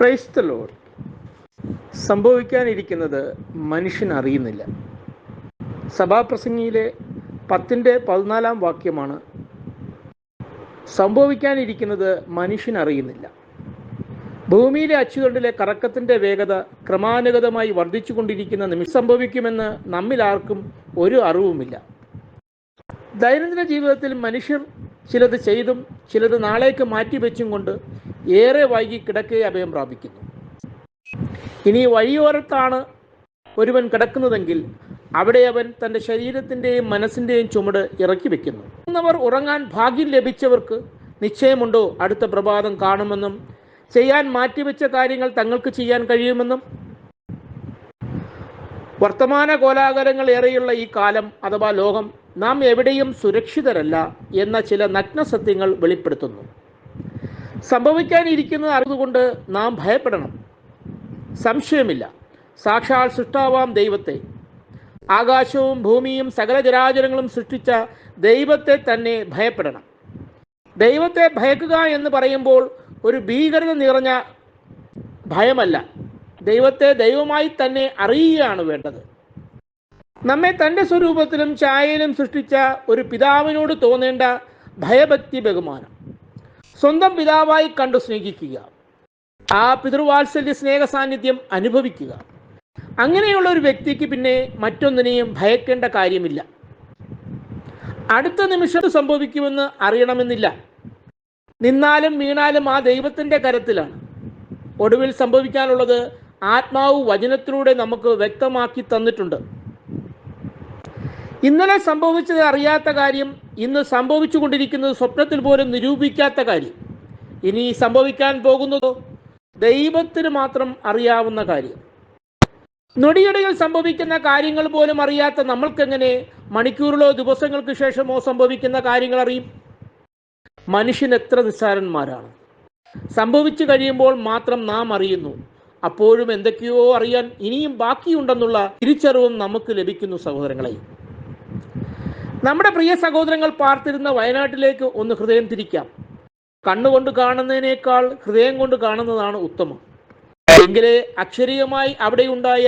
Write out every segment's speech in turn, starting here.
Load സംഭവിക്കാനിരിക്കുന്നത് മനുഷ്യൻ അറിയുന്നില്ല. സഭാപ്രസംഗിയിലെ പത്തിന്റെ പതിനാലാം വാക്യമാണ് സംഭവിക്കാനിരിക്കുന്നത് മനുഷ്യൻ അറിയുന്നില്ല. ഭൂമിയിലെ അച്ചുതണ്ടിലെ കറക്കത്തിന്റെ വേഗത ക്രമാനുഗതമായി വർദ്ധിച്ചുകൊണ്ടിരിക്കുന്ന നിമിഷം സംഭവിക്കുമെന്ന് നമ്മിൽ ആർക്കും ഒരു അറിവുമില്ല. ദൈനംദിന ജീവിതത്തിൽ മനുഷ്യർ ചിലത് ചെയ്തും ചിലത് നാളേക്ക് മാറ്റിവെച്ചും കൊണ്ട് ഏറെ വൈകി കിടക്കയെ അഭയം പ്രാപിക്കുന്നു. ഇനി വഴിയോരത്താണ് ഒരുവൻ കിടക്കുന്നതെങ്കിൽ അവിടെ അവൻ തന്റെ ശരീരത്തിന്റെയും മനസ്സിന്റെയും ചുമട് ഇറക്കി വെക്കുന്നു. എന്നവർ ഉറങ്ങാൻ ഭാഗ്യം ലഭിച്ചവർക്ക് നിശ്ചയമുണ്ടോ? അടുത്ത പ്രഭാതം കാണുമെന്നും ചെയ്യാൻ മാറ്റിവെച്ച കാര്യങ്ങൾ തങ്ങൾക്ക് ചെയ്യാൻ കഴിയുമെന്നും. വർത്തമാന കോലാഹലങ്ങൾ ഏറെയുള്ള ഈ കാലം അഥവാ ലോകം നാം എവിടെയും സുരക്ഷിതരല്ല എന്ന ചില നഗ്നസത്യങ്ങൾ വെളിപ്പെടുത്തുന്നു. സംഭവിക്കാനിരിക്കുന്നത് അറിഞ്ഞുകൊണ്ട് നാം ഭയപ്പെടണം. സംശയമില്ല. സാക്ഷാൽ സൃഷ്ടാവാം ദൈവത്തെ. ആകാശവും ഭൂമിയും സകല ജരാചരങ്ങളും സൃഷ്ടിച്ച ദൈവത്തെ തന്നെ ഭയപ്പെടണം. ദൈവത്തെ ഭയക്കുക എന്ന് പറയുമ്പോൾ ഒരു ഭീകരത നിറഞ്ഞ ഭയമല്ല. ദൈവത്തെ ദൈവമായി തന്നെ അറിയുകയാണ് വേണ്ടത്. നമ്മെ തന്റെ സ്വരൂപത്തിലും ഛായയിലും സൃഷ്ടിച്ച ഒരു പിതാവിനോട് തോന്നേണ്ട ഭയഭക്തി ബഹുമാനം. സ്വന്തം പിതാവായി കണ്ടു സ്നേഹിക്കുക. ആ പിതൃവാത്സല്യ സ്നേഹ സാന്നിധ്യം അനുഭവിക്കുക. അങ്ങനെയുള്ള ഒരു വ്യക്തിക്ക് പിന്നെ മറ്റൊന്നിനെയും ഭയക്കേണ്ട കാര്യമില്ല. അടുത്ത നിമിഷം സംഭവിക്കുമെന്ന് അറിയണമെന്നില്ല. നിന്നാലും വീണാലും ആ ദൈവത്തിന്റെ കരത്തിലാണ്. ഒടുവിൽ സംഭവിക്കാനുള്ളത് ആത്മാവ് വചനത്തിലൂടെ നമുക്ക് വ്യക്തമാക്കി തന്നിട്ടുണ്ട്. ഇന്നലെ സംഭവിച്ചത് അറിയാത്ത കാര്യം ഇന്ന് സംഭവിച്ചു കൊണ്ടിരിക്കുന്നത് സ്വപ്നത്തിൽ പോലും നിരൂപിക്കാത്ത കാര്യം. ഇനി സംഭവിക്കാൻ പോകുന്നതോ ദൈവത്തിന് മാത്രം അറിയാവുന്ന കാര്യം. നൊടിയിടയിൽ സംഭവിക്കുന്ന കാര്യങ്ങൾ പോലും അറിയാത്ത നമ്മൾക്കെങ്ങനെ മണിക്കൂറിലോ ദിവസങ്ങൾക്ക് ശേഷമോ സംഭവിക്കുന്ന കാര്യങ്ങൾ അറിയും? മനുഷ്യൻ എത്ര നിസ്സാരന്മാരാണ്. സംഭവിച്ചു കഴിയുമ്പോൾ മാത്രം നാം അറിയുന്നു. അപ്പോഴും എന്തൊക്കെയോ അറിയാൻ ഇനിയും ബാക്കിയുണ്ടെന്നുള്ള തിരിച്ചറിവും നമുക്ക് ലഭിക്കുന്നു സഹോദരങ്ങളെ. നമ്മുടെ പ്രിയ സഹോദരങ്ങൾ പാർത്തിരുന്ന വയനാട്ടിലേക്ക് ഒന്ന് ഹൃദയം തിരിക്കാം. കണ്ണുകൊണ്ട് കാണുന്നതിനേക്കാൾ ഹൃദയം കൊണ്ട് കാണുന്നതാണ് ഉത്തമം. എങ്കിലേ അക്ഷരീയമായി അവിടെയുണ്ടായ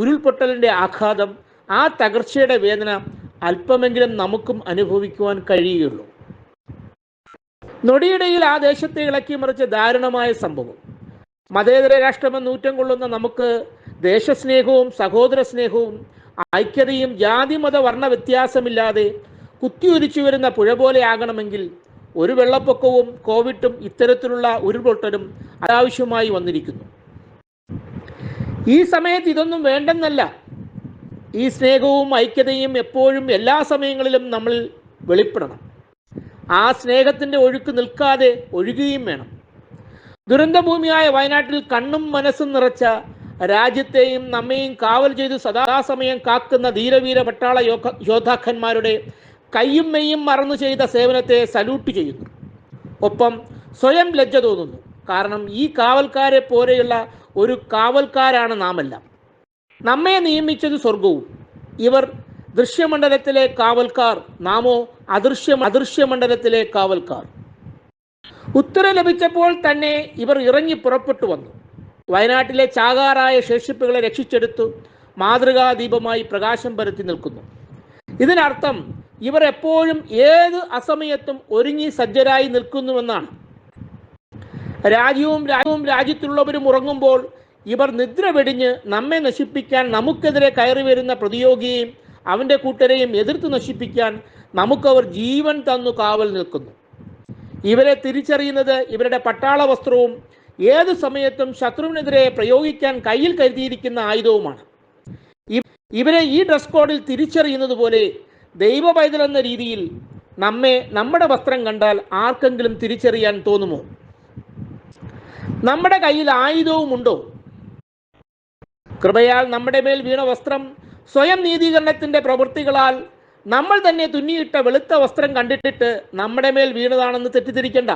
ഉരുൾപൊട്ടലിന്റെ ആഘാതം ആ തകർച്ചയുടെ വേദന അല്പമെങ്കിലും നമുക്കും അനുഭവിക്കുവാൻ കഴിയുകയുള്ളൂ. നൊടിയിടയിൽ ആ ദേശത്തെ ഇളക്കി മറിച്ച ദാരുണമായ സംഭവം. മതേതര രാഷ്ട്രമെന്ന് ഊറ്റം കൊള്ളുന്ന നമുക്ക് ദേശസ്നേഹവും സഹോദര സ്നേഹവും ഐക്യതയും ജാതി മത വർണ വ്യത്യാസമില്ലാതെ കുത്തിയൊലിച്ചു വരുന്ന പുഴ പോലെ ആകണമെങ്കിൽ ഒരു വെള്ളപ്പൊക്കവും കോവിഡും ഇത്തരത്തിലുള്ള ഉരുൾപൊട്ടലും അനാവശ്യമായി വന്നിരിക്കുന്നു. ഈ സമയത്ത് ഇതൊന്നും വേണ്ടെന്നല്ല. ഈ സ്നേഹവും ഐക്യതയും എപ്പോഴും എല്ലാ സമയങ്ങളിലും നമ്മൾ വെളിപ്പെടണം. ആ സ്നേഹത്തിന്റെ ഒഴുക്ക് നിൽക്കാതെ ഒഴുകുകയും വേണം. ദുരന്തഭൂമിയായ വയനാട്ടിൽ കണ്ണും മനസ്സും നിറച്ച രാജ്യത്തെയും നമ്മയും കാവൽ ചെയ്ത് സദാസമയം കാക്കുന്ന ധീരവീര പട്ടാള യോദ്ധ യോദ്ധാക്കന്മാരുടെ കയ്യും മെയ്യും മറന്നു ചെയ്ത സേവനത്തെ സല്യൂട്ട് ചെയ്യുന്നു. ഒപ്പം സ്വയം ലജ്ജ തോന്നുന്നു. കാരണം ഈ കാവൽക്കാരെ പോലെയുള്ള ഒരു കാവൽക്കാരാണ് നാമെല്ലാം. നമ്മെ നിയമിച്ചത് സ്വർഗവും ഇവർ ദൃശ്യമണ്ഡലത്തിലെ കാവൽക്കാർ. നാമോ അദൃശ്യ അദൃശ്യമണ്ഡലത്തിലെ കാവൽക്കാർ. ഉത്തരം ലഭിച്ചപ്പോൾ തന്നെ ഇവർ ഇറങ്ങി പുറപ്പെട്ടു വന്നു. വയനാട്ടിലെ ചാകാറായ ശേഷിപ്പുകളെ രക്ഷിച്ചെടുത്തു മാതൃകാദീപമായി പ്രകാശം പരത്തി നിൽക്കുന്നു. ഇതിനർത്ഥം ഇവർ എപ്പോഴും ഏത് അസമയത്തും ഒരുങ്ങി സജ്ജരായി നിൽക്കുന്നുവെന്നാണ്. രാജ്യവും രാജ്യവും രാജ്യത്തുള്ളവരും ഉറങ്ങുമ്പോൾ ഇവർ നിദ്ര വെടിഞ്ഞ് നമ്മെ നശിപ്പിക്കാൻ നമുക്കെതിരെ കയറി വരുന്ന പ്രതിയോഗിയെയും അവന്റെ കൂട്ടരെയും എതിർത്ത് നശിപ്പിക്കാൻ നമുക്കവർ ജീവൻ തന്നു കാവൽ നിൽക്കുന്നു. ഇവരെ തിരിച്ചറിയുന്നത് ഇവരുടെ പട്ടാള വസ്ത്രവും ഏത് സമയത്തും ശത്രുവിനെതിരെ പ്രയോഗിക്കാൻ കയ്യിൽ കരുതിയിരിക്കുന്ന ആയുധവുമാണ്. ഇവരെ ഈ ഡ്രസ് കോഡിൽ തിരിച്ചറിയുന്നത് പോലെ ദൈവ പൈതൽ എന്ന രീതിയിൽ നമ്മെ നമ്മുടെ വസ്ത്രം കണ്ടാൽ ആർക്കെങ്കിലും തിരിച്ചറിയാൻ തോന്നുമോ? നമ്മുടെ കയ്യിൽ ആയുധവും ഉണ്ടോ? കൃപയാൽ നമ്മുടെ മേൽ വീണ വസ്ത്രം സ്വയം നീതീകരണത്തിന്റെ പ്രവൃത്തികളാൽ നമ്മൾ തന്നെ തുന്നിയിട്ട വെളുത്ത വസ്ത്രം കണ്ടിട്ടിട്ട് നമ്മുടെ മേൽ വീണതാണെന്ന് തെറ്റിദ്ധരിക്കണ്ട.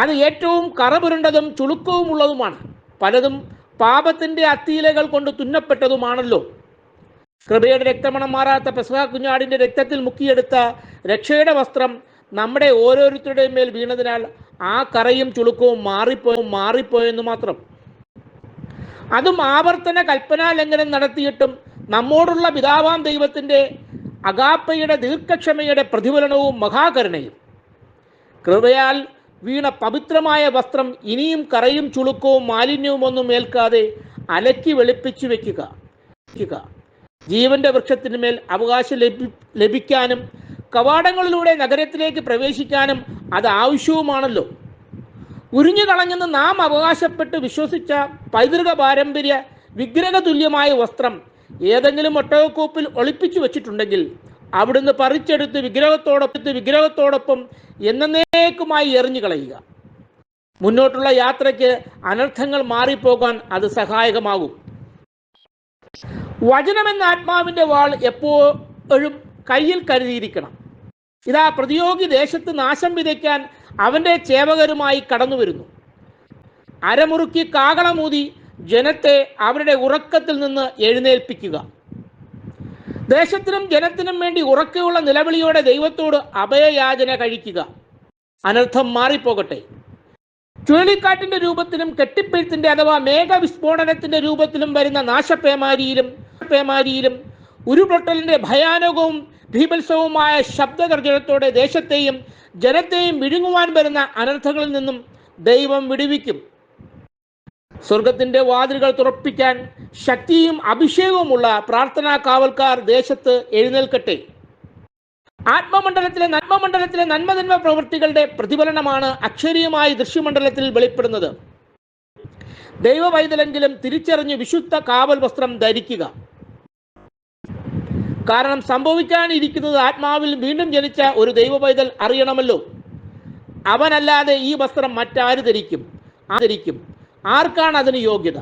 അത് ഏറ്റവും കറപുരണ്ടതും ചുളുക്കവും ഉള്ളതുമാണ് പലതും പാപത്തിന്റെ അത്തീലകൾ കൊണ്ട് തുന്നപ്പെട്ടതുമാണല്ലോ. കൃപയുടെ രക്തമണം മാറാത്ത പെസഹ കുഞ്ഞാടിന്റെ രക്തത്തിൽ മുക്കിയെടുത്ത രക്ഷയുടെ വസ്ത്രം നമ്മുടെ ഓരോരുത്തരുടെയും മേൽ വീണതിനാൽ ആ കറയും ചുളുക്കവും മാറിപ്പോയും മാറിപ്പോയെന്ന് മാത്രം. അതും ആവർത്തന കൽപ്പനാ ലംഘനം നടത്തിയിട്ടും നമ്മോടുള്ള പിതാവാം ദൈവത്തിന്റെ അഗാപ്പയുടെ ദീർഘക്ഷമയുടെ പ്രതിഫലനവും മഹാകരുണയും. കൃപയാൽ വീണ പവിത്രമായ വസ്ത്രം ഇനിയും കറയും ചുളുക്കവും മാലിന്യവും ഒന്നും ഏൽക്കാതെ അലക്കി വെളുപ്പിച്ചു വെക്കുക. ജീവന്റെ വൃക്ഷത്തിന് മേൽ അവകാശം ലഭി ലഭിക്കാനും കവാടങ്ങളിലൂടെ നഗരത്തിലേക്ക് പ്രവേശിക്കാനും അത് ആവശ്യവുമാണല്ലോ ഉരിഞ്ഞു കളഞ്ഞെന്ന് നാം അവകാശപ്പെട്ട് വിശ്വസിച്ച പൈതൃക പാരമ്പര്യ വിഗ്രഹ തുല്യമായ വസ്ത്രം ഏതെങ്കിലും ഒട്ടകക്കോപ്പിൽ ഒളിപ്പിച്ചു വെച്ചിട്ടുണ്ടെങ്കിൽ അവിടുന്ന് പറിച്ചെടുത്ത് വിഗ്രഹത്തോടൊപ്പം വിഗ്രഹത്തോടൊപ്പം എന്നേക്കുമായി എറിഞ്ഞു കളയുക. മുന്നോട്ടുള്ള യാത്രയ്ക്ക് അനർത്ഥങ്ങൾ മാറിപ്പോകാൻ അത് സഹായകമാകും. വചനമെന്ന ആത്മാവിന്റെ വാൾ എപ്പോഴും കയ്യിൽ കരുതിയിരിക്കണം. ഇതാ പ്രതിയോഗി ദേശത്ത് നാശം വിതയ്ക്കാൻ അവന്റെ ചേവകരുമായി കടന്നു വരുന്നു. അരമുറുക്കി കാകളമൂതി ജനത്തെ അവരുടെ ഉറക്കത്തിൽ നിന്ന് എഴുന്നേൽപ്പിക്കുക. ദേശത്തിനും ജനത്തിനും വേണ്ടി ഉറക്കെയുള്ള നിലവിളിയോടെ ദൈവത്തോട് അഭയയാചന കഴിക്കുക. അനർത്ഥം മാറിപ്പോകട്ടെ. ചുഴലിക്കാറ്റിന്റെ രൂപത്തിലും കെട്ടിപ്പെഴുത്തിന്റെ അഥവാ മേഘവിസ്ഫോടനത്തിന്റെ രൂപത്തിലും വരുന്ന നാശപേമാരിയിലും പേമാരിയിലും ഉരുപൊട്ടലിന്റെ ഭയാനകവും ഭീഭത്സവുമായ ശബ്ദഗർജനത്തോടെ ദേശത്തെയും ജനത്തെയും വിഴുങ്ങുവാൻ വരുന്ന അനർത്ഥങ്ങളിൽ നിന്നും ദൈവം വിടുവിക്കും. സ്വർഗത്തിന്റെ വാതിലുകൾ തുറപ്പിക്കാൻ ശക്തിയും അഭിഷേകവുമുള്ള പ്രാർത്ഥനാ കാവൽക്കാർ ദേശത്ത് എഴുന്നേൽക്കട്ടെ. ആത്മമണ്ഡലത്തിലെ നന്മമണ്ഡലത്തിലെ നന്മനന്മ പ്രവൃത്തികളുടെ പ്രതിഫലനമാണ് അക്ഷരീയമായി ദൃശ്യമണ്ഡലത്തിൽ വെളിപ്പെടുന്നത്. ദൈവവൈതലെങ്കിലും തിരിച്ചറിഞ്ഞ് വിശുദ്ധ കാവൽ വസ്ത്രം ധരിക്കുക. കാരണം സംഭവിക്കാനിരിക്കുന്നത് ആത്മാവിൽ വീണ്ടും ജനിച്ച ഒരു ദൈവവൈതൽ അറിയണമല്ലോ. അവനല്ലാതെ ഈ വസ്ത്രം മറ്റാര് ധരിക്കും? ആദരിക്കും ആർക്കാണ് അതിന് യോഗ്യത?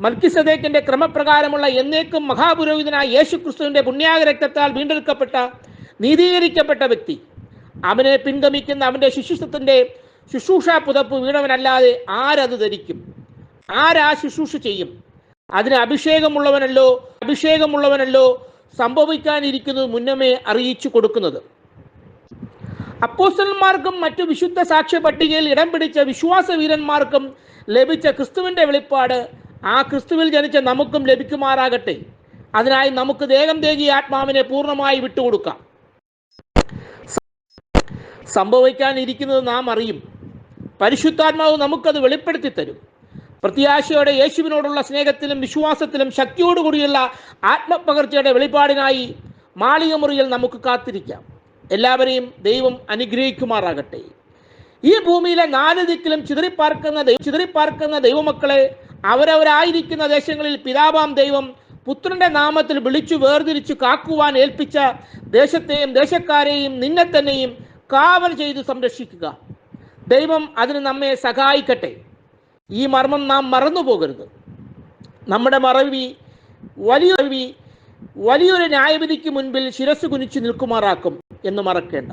മൽക്കിസദേക്കിന്റെ ക്രമപ്രകാരമുള്ള എന്നേക്കും മഹാപുരോഹിതനായ യേശു ക്രിസ്തുവിന്റെ പുണ്യാഗരക്തത്താൽ വീണ്ടെടുക്കപ്പെട്ട നീതീകരിക്കപ്പെട്ട വ്യക്തി. അവനെ പിൻഗമിക്കുന്ന അവന്റെ ശിശുത്വത്തിന്റെ ശുശ്രൂഷ പുതപ്പ് വീണവനല്ലാതെ ആരത് ധരിക്കും? ആരാ ശുശ്രൂഷ ചെയ്യും? അതിന് അഭിഷേകമുള്ളവനല്ലോ അഭിഷേകമുള്ളവനല്ലോ സംഭവിക്കാനിരിക്കുന്നത് മുന്നമേ അറിയിച്ചു കൊടുക്കുന്നത്. അപ്പോസ്റ്റന്മാർക്കും മറ്റു വിശുദ്ധ സാക്ഷ്യ പട്ടികയിൽ ഇടം പിടിച്ച വിശ്വാസ വീരന്മാർക്കും ലഭിച്ച ക്രിസ്തുവിന്റെ വെളിപ്പാട് ആ ക്രിസ്തുവിൽ ജനിച്ച നമുക്കും ലഭിക്കുമാറാകട്ടെ. അതിനായി നമുക്ക് ദേഹം ദേഹി ആത്മാവിനെ പൂർണമായി വിട്ടുകൊടുക്കാം. സംഭവിക്കാനിരിക്കുന്നത് നാം അറിയും. പരിശുദ്ധാത്മാവ് നമുക്കത് വെളിപ്പെടുത്തി തരും. പ്രത്യാശയോടെ യേശുവിനോടുള്ള സ്നേഹത്തിലും വിശ്വാസത്തിലും ശക്തിയോടുകൂടിയുള്ള ആത്മപകർച്ചയുടെ വെളിപ്പാടിനായി മാളിക മുറിയിൽ നമുക്ക് കാത്തിരിക്കാം. എല്ലാവരെയും ദൈവം അനുഗ്രഹിക്കുമാറാകട്ടെ. ഈ ഭൂമിയിലെ നാല് ദിക്കിലും ചിതറിപ്പാർക്കുന്ന ചിതറിപ്പാർക്കുന്ന ദൈവമക്കളെ അവരവരായിരിക്കുന്ന ദേശങ്ങളിൽ പിതാവാം ദൈവം പുത്രന്റെ നാമത്തിൽ വിളിച്ചു വേർതിരിച്ചു കാക്കുവാൻ ഏൽപ്പിച്ച ദേശത്തെയും ദേശക്കാരെയും നിന്നെ തന്നെയും കാവൽ ചെയ്തു സംരക്ഷിക്കുക. ദൈവം അതിന് നമ്മെ സഹായിക്കട്ടെ. ഈ മർമ്മം നാം മറന്നു പോകരുത് നമ്മുടെ മറവി വലിയൊരു വലിയൊരു ന്യായവിധിക്ക് മുൻപിൽ ശിരസ് കുനിച്ചു നിൽക്കുമാറാക്കും എന്ന് മറക്കേണ്ട.